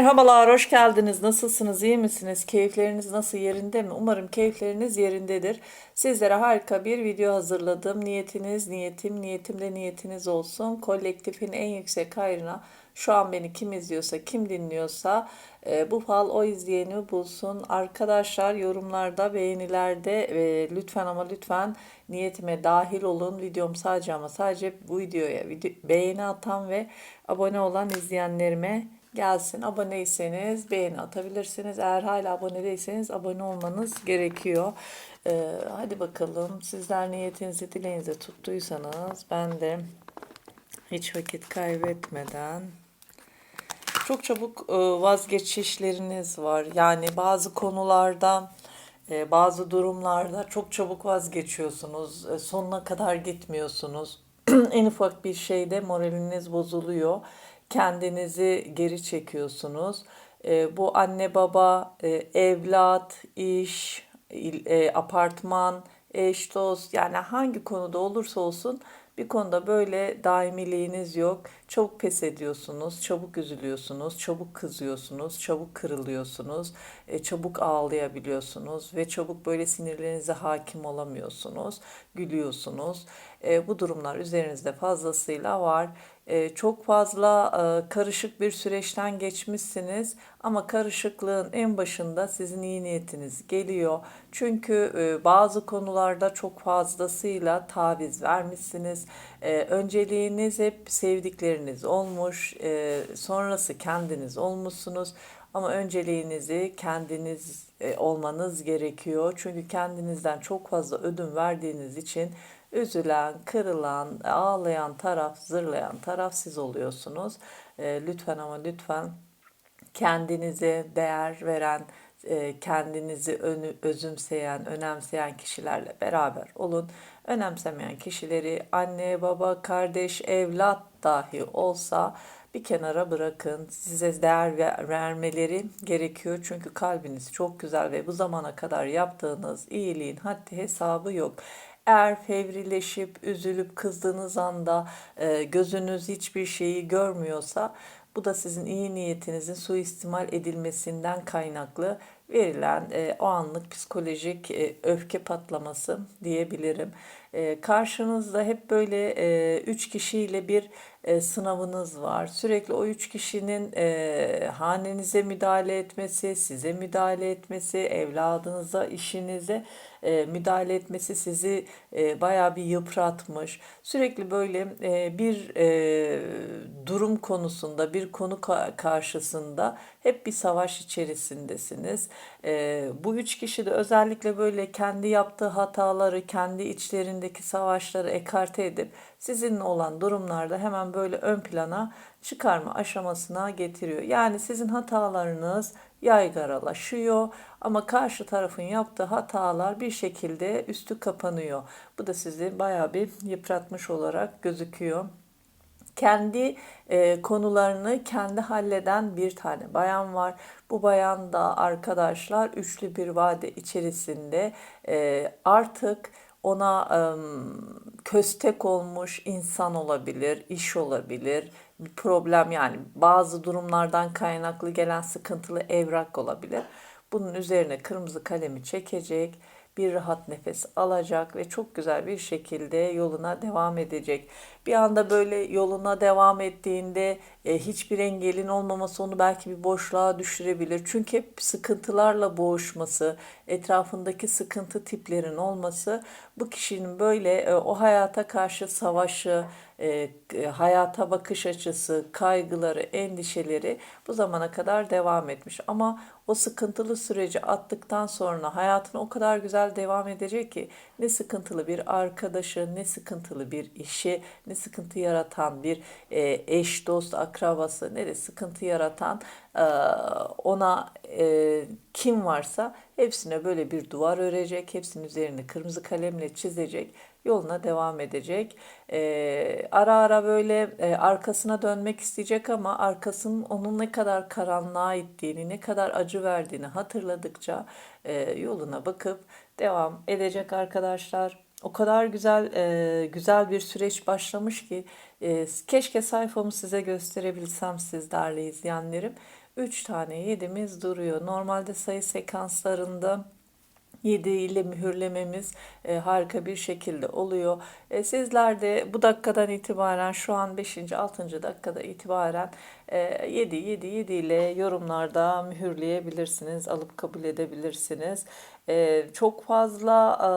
Merhabalar, hoş geldiniz. Nasılsınız, iyi misiniz? Keyifleriniz nasıl, yerinde mi? Umarım keyifleriniz yerindedir. Sizlere harika bir video hazırladım. Niyetiniz, niyetim, niyetim de niyetiniz olsun. Kolektifin en yüksek hayrına şu an beni kim izliyorsa, kim dinliyorsa e, bu fal o izleyeni bulsun. Arkadaşlar yorumlarda, beğenilerde e, lütfen ama lütfen niyetime dahil olun. Videom sadece ama sadece bu videoya video, beğeni atan ve abone olan izleyenlerime gelsin. Aboneyseniz beğeni atabilirsiniz. Eğer hala abone değilseniz abone olmanız gerekiyor. Ee, hadi bakalım sizler niyetinizi dileğinize tuttuysanız ben de hiç vakit kaybetmeden çok çabuk e, vazgeçişleriniz var. Yani bazı konularda e, bazı durumlarda çok çabuk vazgeçiyorsunuz. E, Sonuna kadar gitmiyorsunuz. En ufak bir şeyde moraliniz bozuluyor kendinizi geri çekiyorsunuz. E, bu anne baba, e, evlat, iş, e, apartman, eş dost yani hangi konuda olursa olsun bir konuda böyle daimiliğiniz yok. Çabuk pes ediyorsunuz, çabuk üzülüyorsunuz, çabuk kızıyorsunuz, çabuk kırılıyorsunuz, e, çabuk ağlayabiliyorsunuz ve çabuk böyle sinirlerinize hakim olamıyorsunuz, gülüyorsunuz. E, bu durumlar üzerinizde fazlasıyla var. E, çok fazla e, karışık bir süreçten geçmişsiniz ama karışıklığın en başında sizin iyi niyetiniz geliyor. Çünkü e, bazı konularda çok fazlasıyla taviz vermişsiniz. Önceliğiniz hep sevdikleriniz olmuş, sonrası kendiniz olmuşsunuz. Ama önceliğinizi kendiniz olmanız gerekiyor. Çünkü kendinizden çok fazla ödün verdiğiniz için üzülen, kırılan, ağlayan taraf, zırlayan taraf siz oluyorsunuz. E, lütfen ama lütfen kendinize değer veren, e, kendinizi özümseyen, önemseyen kişilerle beraber olun. Önemsemeyen kişileri anne, baba, kardeş, evlat dahi olsa bir kenara bırakın. Size değer vermeleri gerekiyor. Çünkü kalbiniz çok güzel ve bu zamana kadar yaptığınız iyiliğin haddi hesabı yok. Eğer fevrileşip, üzülüp, kızdığınız anda e, gözünüz hiçbir şeyi görmüyorsa bu da sizin iyi niyetinizin suistimal edilmesinden kaynaklı verilen e, o anlık psikolojik e, öfke patlaması diyebilirim. E, karşınızda hep böyle e, üç kişiyle bir e, sınavınız var. Sürekli o üç kişinin e, hanenize müdahale etmesi, size müdahale etmesi, evladınıza, işinize müdahale etmesi sizi e, bayağı bir yıpratmış. Sürekli böyle bir durum konusunda, bir konu ka- karşısında hep bir savaş içerisindesiniz. E, bu üç kişi de özellikle böyle kendi yaptığı hataları, kendi içlerindeki savaşları ekarte edip sizinle olan durumlarda hemen böyle ön plana çıkarma aşamasına getiriyor. Yani sizin hatalarınız yaygaralaşıyor ama karşı tarafın yaptığı hatalar bir şekilde üstü kapanıyor. Bu da sizi bayağı bir yıpratmış olarak gözüküyor kendi e, konularını kendi halleden bir tane bayan var. Bu bayan da arkadaşlar üçlü bir vade içerisinde e, artık ona e, köstek olmuş insan olabilir, iş olabilir, bir problem yani bazı durumlardan kaynaklı gelen sıkıntılı evrak olabilir. Bunun üzerine kırmızı kalemi çekecek bir rahat nefes alacak ve çok güzel bir şekilde yoluna devam edecek. Bir anda böyle yoluna devam ettiğinde e, hiçbir engelin olmaması onu belki bir boşluğa düşürebilir. Çünkü hep sıkıntılarla boğuşması, etrafındaki sıkıntı tiplerin olması bu kişinin böyle e, o hayata karşı savaşı, e, hayata bakış açısı, kaygıları, endişeleri bu zamana kadar devam etmiş. Ama o sıkıntılı süreci attıktan sonra hayatına o kadar güzel devam edecek ki ne sıkıntılı bir arkadaşı, ne sıkıntılı bir işi, ne sıkıntı yaratan bir e, eş, dost, akrabası, ne de sıkıntı yaratan e, ona e, kim varsa hepsine böyle bir duvar örecek, hepsinin üzerine kırmızı kalemle çizecek yoluna devam edecek. E, ara ara böyle e, arkasına dönmek isteyecek ama arkasının onun ne kadar karanlığa ittiğini, ne kadar acı verdiğini hatırladıkça e, yoluna bakıp devam edecek arkadaşlar. O kadar güzel e, güzel bir süreç başlamış ki e, keşke sayfamı size gösterebilsem siz değerli izleyenlerim. 3 tane 7'miz duruyor. Normalde sayı sekanslarında 7 ile mühürlememiz e, harika bir şekilde oluyor. E, sizler de bu dakikadan itibaren şu an 5. 6. dakikada itibaren e, 7 7 7 ile yorumlarda mühürleyebilirsiniz, alıp kabul edebilirsiniz. E, çok fazla e,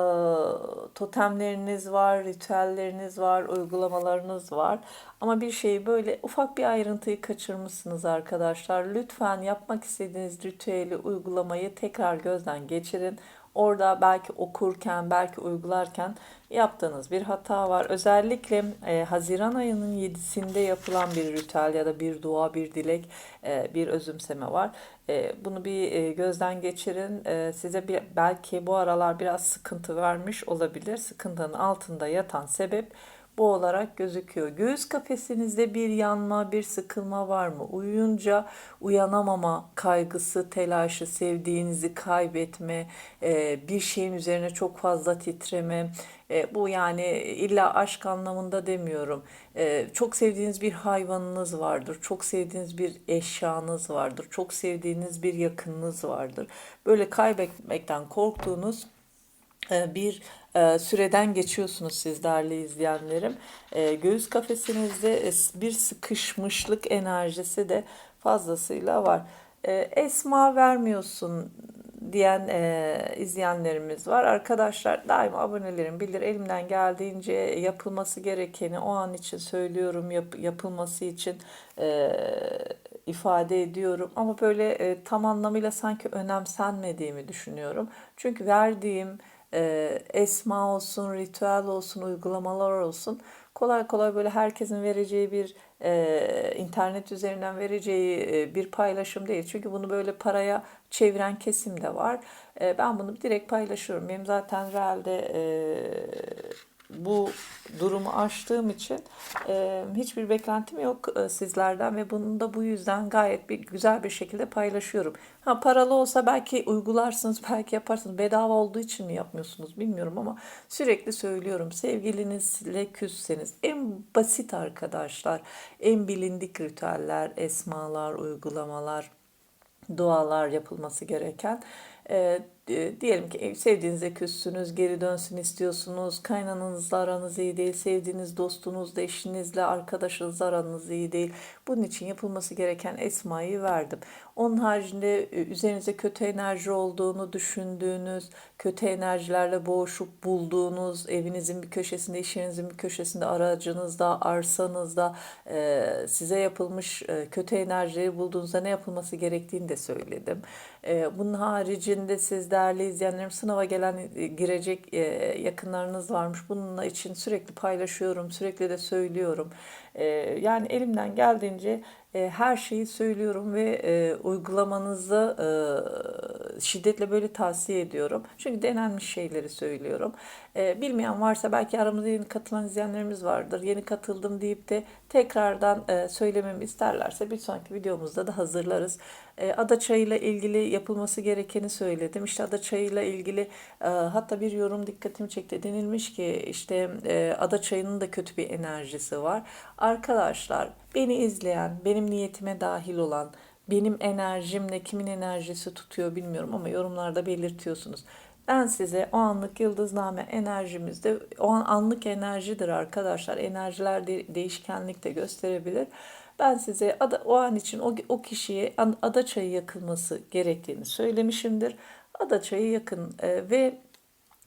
totemleriniz var, ritüelleriniz var, uygulamalarınız var. Ama bir şeyi böyle ufak bir ayrıntıyı kaçırmışsınız arkadaşlar. Lütfen yapmak istediğiniz ritüeli, uygulamayı tekrar gözden geçirin. Orada belki okurken, belki uygularken yaptığınız bir hata var. Özellikle e, Haziran ayının 7'sinde yapılan bir ritüel ya da bir dua, bir dilek, e, bir özümseme var. E, bunu bir e, gözden geçirin. E, size bir, belki bu aralar biraz sıkıntı vermiş olabilir. Sıkıntının altında yatan sebep bu olarak gözüküyor. Göğüs kafesinizde bir yanma, bir sıkılma var mı? Uyuyunca uyanamama kaygısı, telaşı, sevdiğinizi kaybetme, e, bir şeyin üzerine çok fazla titreme. E, bu yani illa aşk anlamında demiyorum. E, çok sevdiğiniz bir hayvanınız vardır, çok sevdiğiniz bir eşyanız vardır, çok sevdiğiniz bir yakınınız vardır. Böyle kaybetmekten korktuğunuz bir e, süreden geçiyorsunuz siz değerli izleyenlerim. E, göğüs kafesinizde bir sıkışmışlık enerjisi de fazlasıyla var. Esma vermiyorsun diyen e, izleyenlerimiz var. Arkadaşlar daima abonelerim bilir elimden geldiğince yapılması gerekeni o an için söylüyorum yap, yapılması için e, ifade ediyorum. Ama böyle e, tam anlamıyla sanki önemsenmediğimi düşünüyorum. Çünkü verdiğim e, esma olsun, ritüel olsun, uygulamalar olsun kolay kolay böyle herkesin vereceği bir e, internet üzerinden vereceği e, bir paylaşım değil. Çünkü bunu böyle paraya çeviren kesim de var. E, ben bunu direkt paylaşıyorum. Benim zaten realde e, bu durumu aştığım için e, hiçbir beklentim yok e, sizlerden ve bunu da bu yüzden gayet bir güzel bir şekilde paylaşıyorum. Ha paralı olsa belki uygularsınız, belki yaparsınız. Bedava olduğu için mi yapmıyorsunuz bilmiyorum ama sürekli söylüyorum. Sevgilinizle küsseniz en basit arkadaşlar, en bilindik ritüeller, esmalar, uygulamalar, dualar yapılması gereken e, e, diyelim ki sevdiğinize küssünüz, geri dönsün istiyorsunuz, kaynananızla aranız iyi değil, sevdiğiniz dostunuzla, eşinizle, arkadaşınızla aranız iyi değil. Bunun için yapılması gereken esmayı verdim. Onun haricinde e, üzerinize kötü enerji olduğunu düşündüğünüz, kötü enerjilerle boğuşup bulduğunuz, evinizin bir köşesinde, iş yerinizin bir köşesinde, aracınızda, arsanızda e, size yapılmış e, kötü enerjileri bulduğunuzda ne yapılması gerektiğini de söyledim. E, bunun haricinde siz değerli izleyenlerim sınava gelen e, girecek e, yakınlarınız varmış. Bununla için sürekli paylaşıyorum, sürekli de söylüyorum. E, yani elimden geldiğince her şeyi söylüyorum ve uygulamanızı şiddetle böyle tavsiye ediyorum. Çünkü denenmiş şeyleri söylüyorum. bilmeyen varsa belki aramızda yeni katılan izleyenlerimiz vardır. Yeni katıldım deyip de tekrardan söylememi isterlerse bir sonraki videomuzda da hazırlarız. ada çayıyla ilgili yapılması gerekeni söyledim. İşte ada çayıyla ilgili hatta bir yorum dikkatimi çekti. Denilmiş ki işte ada çayının da kötü bir enerjisi var. Arkadaşlar beni izleyen, benim niyetime dahil olan, benim enerjimle kimin enerjisi tutuyor bilmiyorum ama yorumlarda belirtiyorsunuz. Ben size o anlık yıldızname enerjimizde, o an anlık enerjidir arkadaşlar. Enerjiler de, değişkenlik de gösterebilir. Ben size ada, o an için o, o kişiye ada çayı yakılması gerektiğini söylemişimdir. Ada çayı yakın e, ve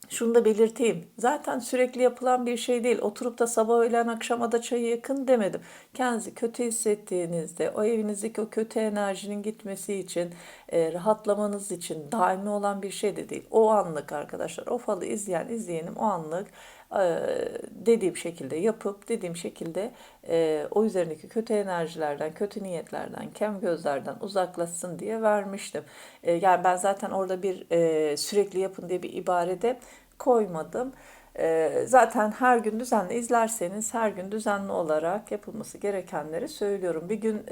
şunu da belirteyim. Zaten sürekli yapılan bir şey değil. Oturup da sabah öğlen akşama da çayı yakın demedim. Kendinizi kötü hissettiğinizde o evinizdeki o kötü enerjinin gitmesi için, e, rahatlamanız için daimi olan bir şey de değil. O anlık arkadaşlar. O falı izleyen izleyenim o anlık dediğim şekilde yapıp dediğim şekilde e, o üzerindeki kötü enerjilerden, kötü niyetlerden, kem gözlerden uzaklaşsın diye vermiştim. E, yani ben zaten orada bir sürekli yapın diye bir ibarede koymadım. Zaten her gün düzenli izlerseniz her gün düzenli olarak yapılması gerekenleri söylüyorum. Bir gün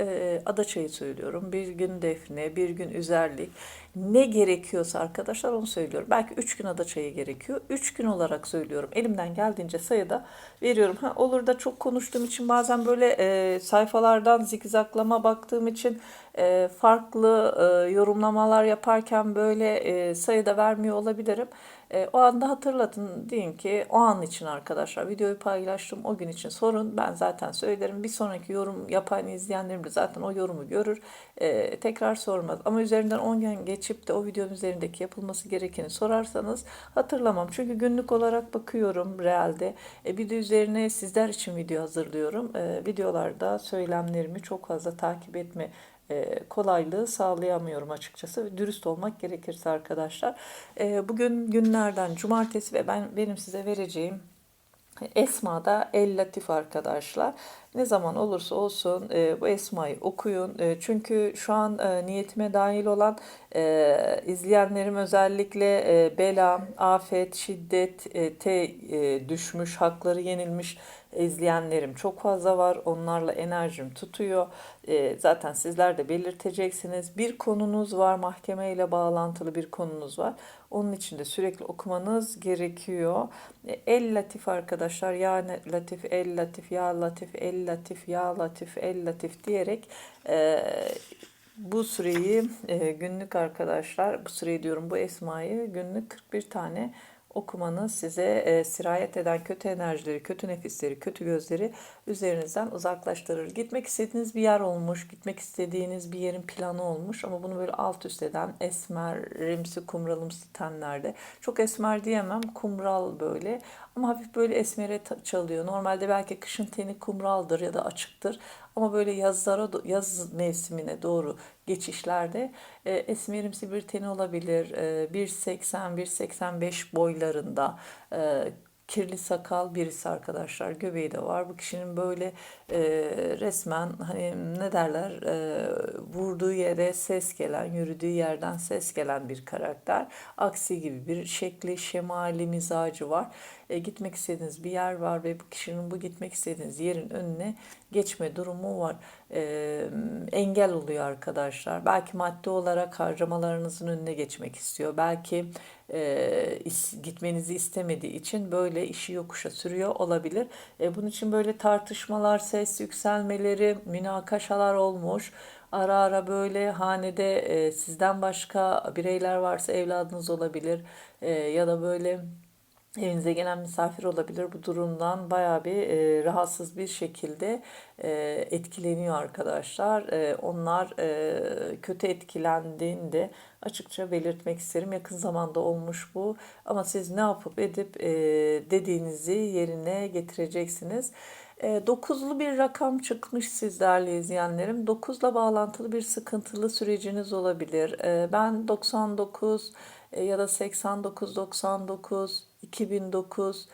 adaçayı söylüyorum, bir gün defne, bir gün üzerlik. ne gerekiyorsa arkadaşlar onu söylüyorum. Belki 3 gün ada çayı gerekiyor. 3 gün olarak söylüyorum. Elimden geldiğince sayıda veriyorum. Ha, olur da çok konuştuğum için bazen böyle e, sayfalardan zikzaklama baktığım için e, farklı e, yorumlamalar yaparken böyle e, sayıda vermiyor olabilirim. E, o anda hatırlatın deyin ki o an için arkadaşlar videoyu paylaştım o gün için sorun ben zaten söylerim. Bir sonraki yorum yapan izleyenlerim de zaten o yorumu görür. E, tekrar sormaz. Ama üzerinden 10 gün geçip de o videonun üzerindeki yapılması gerekeni sorarsanız hatırlamam. Çünkü günlük olarak bakıyorum realde. E, bir de üzerine sizler için video hazırlıyorum. E, videolarda söylemlerimi çok fazla takip etme e, kolaylığı sağlayamıyorum açıkçası. Dürüst olmak gerekirse arkadaşlar. E, bugün günlerden cumartesi ve ben benim size vereceğim Esma'da El Latif arkadaşlar. Ne zaman olursa olsun e, bu Esma'yı okuyun. E, çünkü şu an e, niyetime dahil olan e, izleyenlerim özellikle e, bela, afet, şiddet, e, te e, düşmüş, hakları yenilmiş izleyenlerim çok fazla var. Onlarla enerjim tutuyor. E, zaten sizler de belirteceksiniz. Bir konunuz var, mahkemeyle bağlantılı bir konunuz var. Onun için de sürekli okumanız gerekiyor. E, El Latif arkadaşlar, Ya Latif, El Latif, Ya Latif, El Latif, Ya Latif, El Latif diyerek e, bu süreyi e, günlük arkadaşlar, bu süreyi diyorum bu esmayı günlük 41 tane okumanız size e, sirayet eden kötü enerjileri, kötü nefisleri, kötü gözleri üzerinizden uzaklaştırır. Gitmek istediğiniz bir yer olmuş, gitmek istediğiniz bir yerin planı olmuş ama bunu böyle alt üst eden esmerimsi, kumralımsı tenlerde. Çok esmer diyemem, kumral böyle ama hafif böyle esmere çalıyor. Normalde belki kışın teni kumraldır ya da açıktır ama böyle yazlara yaz mevsimine doğru geçişlerde e, esmerimsi bir teni olabilir. E, 1.80-1.85 boylarında e, kirli sakal birisi arkadaşlar. Göbeği de var. Bu kişinin böyle e, resmen hani ne derler e, vurduğu yere ses gelen, yürüdüğü yerden ses gelen bir karakter. Aksi gibi bir şekli, şemali, mizacı var. E, gitmek istediğiniz bir yer var ve bu kişinin bu gitmek istediğiniz yerin önüne geçme durumu var. E, engel oluyor arkadaşlar. Belki maddi olarak harcamalarınızın önüne geçmek istiyor. Belki e, is, gitmenizi istemediği için böyle işi yokuşa sürüyor olabilir. E, bunun için böyle tartışmalar, ses yükselmeleri, münakaşalar olmuş. Ara ara böyle hanede e, sizden başka bireyler varsa evladınız olabilir e, ya da böyle evinize gelen misafir olabilir. Bu durumdan bayağı bir e, rahatsız bir şekilde e, etkileniyor arkadaşlar. E, onlar e, kötü etkilendiğinde açıkça belirtmek isterim. Yakın zamanda olmuş bu ama siz ne yapıp edip e, dediğinizi yerine getireceksiniz. E, dokuzlu bir rakam çıkmış siz değerli izleyenlerim. Dokuzla bağlantılı bir sıkıntılı süreciniz olabilir. E, ben 99 e, ya da 89, 99, 2009,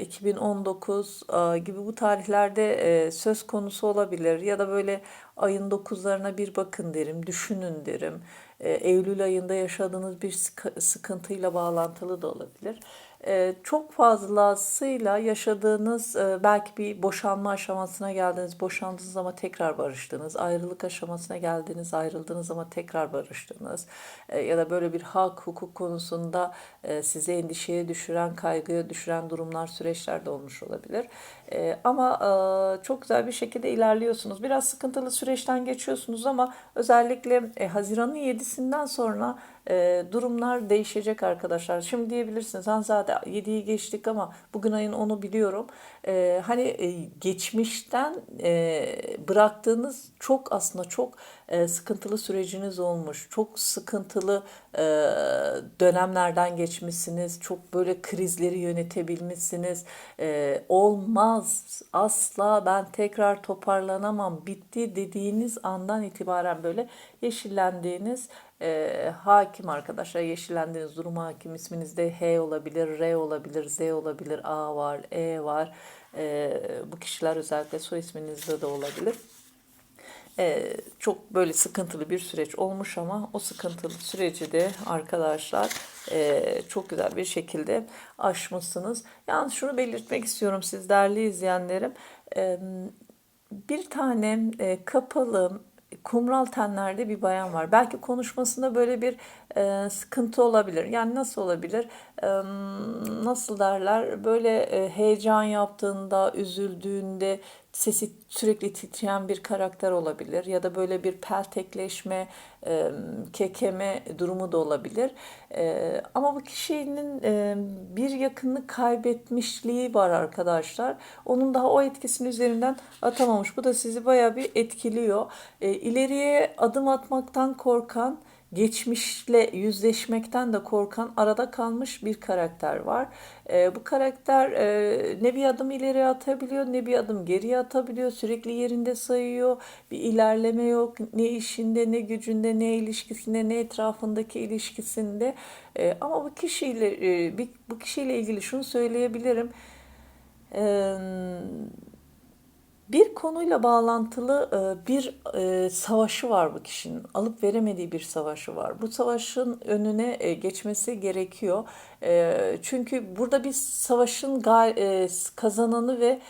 2019 gibi bu tarihlerde e, söz konusu olabilir ya da böyle ayın 9'larına bir bakın derim, düşünün derim. E, Eylül ayında yaşadığınız bir sıkıntıyla bağlantılı da olabilir. Ee, çok fazlasıyla yaşadığınız e, belki bir boşanma aşamasına geldiniz, boşandınız ama tekrar barıştınız. Ayrılık aşamasına geldiniz, ayrıldınız ama tekrar barıştınız. Ee, ya da böyle bir hak, hukuk konusunda e, sizi endişeye düşüren, kaygıya düşüren durumlar, süreçler de olmuş olabilir. Ee, ama e, çok güzel bir şekilde ilerliyorsunuz. Biraz sıkıntılı süreçten geçiyorsunuz ama özellikle Haziran'ın 7'sinden sonra durumlar değişecek arkadaşlar. Şimdi diyebilirsiniz Hanzade 7'yi geçtik ama bugün ayın 10'u biliyorum. E, hani e, geçmişten e, bıraktığınız çok aslında çok e, sıkıntılı süreciniz olmuş. Çok sıkıntılı e, dönemlerden geçmişsiniz. Çok böyle krizleri yönetebilmişsiniz. E, olmaz asla ben tekrar toparlanamam bitti dediğiniz andan itibaren böyle yeşillendiğiniz e, hakim arkadaşlar yeşillendiğiniz durum hakim isminizde H olabilir, R olabilir, Z olabilir, A var, E var. E, bu kişiler özellikle soy isminizde de olabilir. E, çok böyle sıkıntılı bir süreç olmuş ama o sıkıntılı süreci de arkadaşlar e, çok güzel bir şekilde aşmışsınız. Yalnız şunu belirtmek istiyorum siz değerli izleyenlerim. E, bir tane e, kapalı kumral tenlerde bir bayan var. Belki konuşmasında böyle bir e, sıkıntı olabilir. Yani nasıl olabilir? E, nasıl derler? Böyle e, heyecan yaptığında, üzüldüğünde sesi sürekli titreyen bir karakter olabilir. Ya da böyle bir peltekleşme, kekeme durumu da olabilir. Ama bu kişinin bir yakınını kaybetmişliği var arkadaşlar. Onun daha o etkisinin üzerinden atamamış. Bu da sizi bayağı bir etkiliyor. E, adım atmaktan korkan, geçmişle yüzleşmekten de korkan arada kalmış bir karakter var. E, bu karakter e, ne bir adım ileri atabiliyor ne bir adım geriye atabiliyor. Sürekli yerinde sayıyor. Bir ilerleme yok. Ne işinde ne gücünde ne ilişkisinde ne etrafındaki ilişkisinde. E, ama bu kişiyle e, bu kişiyle ilgili şunu söyleyebilirim. Eee bir konuyla bağlantılı e, bir e, savaşı var bu kişinin. Alıp veremediği bir savaşı var. Bu savaşın önüne e, geçmesi gerekiyor. Çünkü burada bir savaşın kazananı ve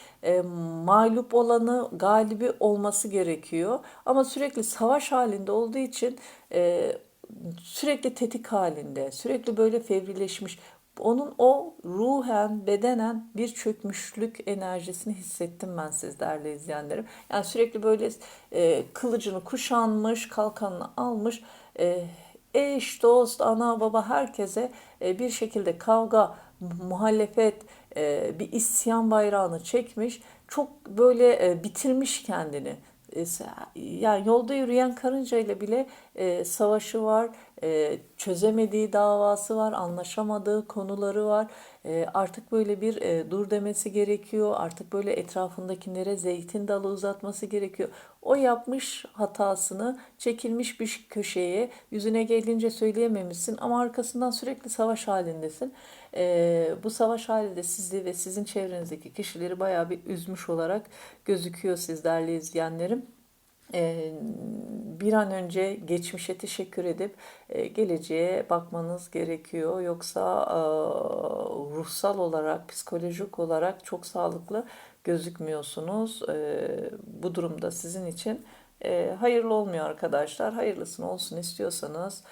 mağlup olanı, galibi olması gerekiyor. Ama sürekli savaş halinde olduğu için sürekli tetik halinde, sürekli böyle fevrileşmiş. Onun o ruhen, bedenen bir çökmüş,lük enerjisini hissettim ben siz değerli izleyenlerim. Yani sürekli böyle e, kılıcını kuşanmış, kalkanını almış, e, eş, dost, ana, baba herkese e, bir şekilde kavga, muhalefet, e, bir isyan bayrağını çekmiş. Çok böyle e, bitirmiş kendini e, yani yolda yürüyen karınca ile bile e, savaşı var, e, çözemediği davası var, anlaşamadığı konuları var. E, artık böyle bir e, dur demesi gerekiyor. Artık böyle etrafındakilere zeytin dalı uzatması gerekiyor. O yapmış hatasını çekilmiş bir köşeye yüzüne gelince söyleyememişsin ama arkasından sürekli savaş halindesin. Bu savaş hali de sizi ve sizin çevrenizdeki kişileri bayağı bir üzmüş olarak gözüküyor sizlerle izleyenlerim e, bir an önce geçmişe teşekkür edip e, geleceğe bakmanız gerekiyor. Yoksa e, ruhsal olarak, psikolojik olarak çok sağlıklı gözükmüyorsunuz. Bu durumda sizin için hayırlı olmuyor arkadaşlar. Hayırlısını olsun istiyorsanız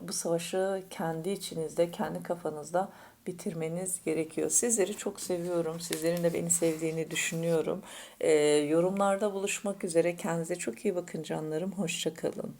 bu savaşı kendi içinizde, kendi kafanızda bitirmeniz gerekiyor. Sizleri çok seviyorum. Sizlerin de beni sevdiğini düşünüyorum. Ee, yorumlarda buluşmak üzere. Kendinize çok iyi bakın canlarım. Hoşçakalın.